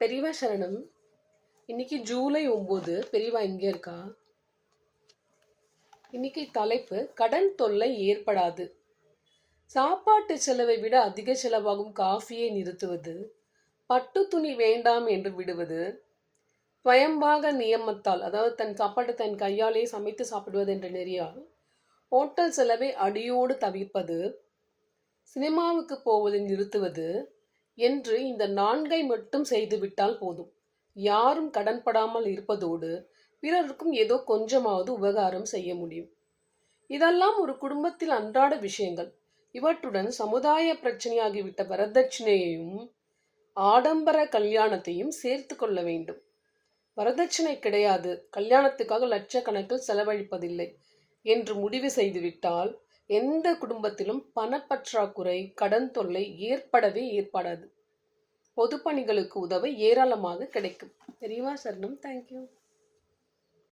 பெரியவா சரணம். இன்னைக்கு ஜூலை ஒம்பது பெரியவா இங்கே இருக்கா? இன்னைக்கு தலைப்பு கடன் தொல்லை ஏற்படாது. சாப்பாட்டு செலவை விட அதிக செலவாகும் காஃபியை நிறுத்துவது பட்டு துணி வேண்டாம் என்று விடுவது ஸ்வயம்பாக நியமத்தால் அதாவது தன் சாப்பாட்டை தன் கையாலே சமைத்து சாப்பிடுவது என்ற நெறியால் ஹோட்டல் செலவை அடியோடு தவிர்ப்பது சினிமாவுக்கு போவதை நிறுத்துவது என்று இந்த நான்கை மட்டும் செய்துவிட்டால் போதும். யாரும் கடன்படாமல் இருப்பதோடு பிறருக்கும் ஏதோ கொஞ்சமாவது உபகாரம் செய்ய முடியும். இதெல்லாம் ஒரு குடும்பத்தில் அன்றாட விஷயங்கள். இவற்றுடன் சமுதாய பிரச்சனையாகிவிட்ட வரதட்சணையையும் ஆடம்பர கல்யாணத்தையும் சேர்த்து கொள்ள வேண்டும். வரதட்சணை கிடையாது. கல்யாணத்துக்காக லட்சக்கணக்கில் செலவழிப்பதில்லை. என்று முடிவு செய்துவிட்டால் எந்த குடும்பத்திலும் பணப்பற்றாக்குறை கடன் தொல்லை ஏற்படவே ஏற்படாது. பொதுப்பணிகளுக்கு உதவ ஏராளமாக கிடைக்கும். தெரியுமா சரணம்? தேங்க்யூ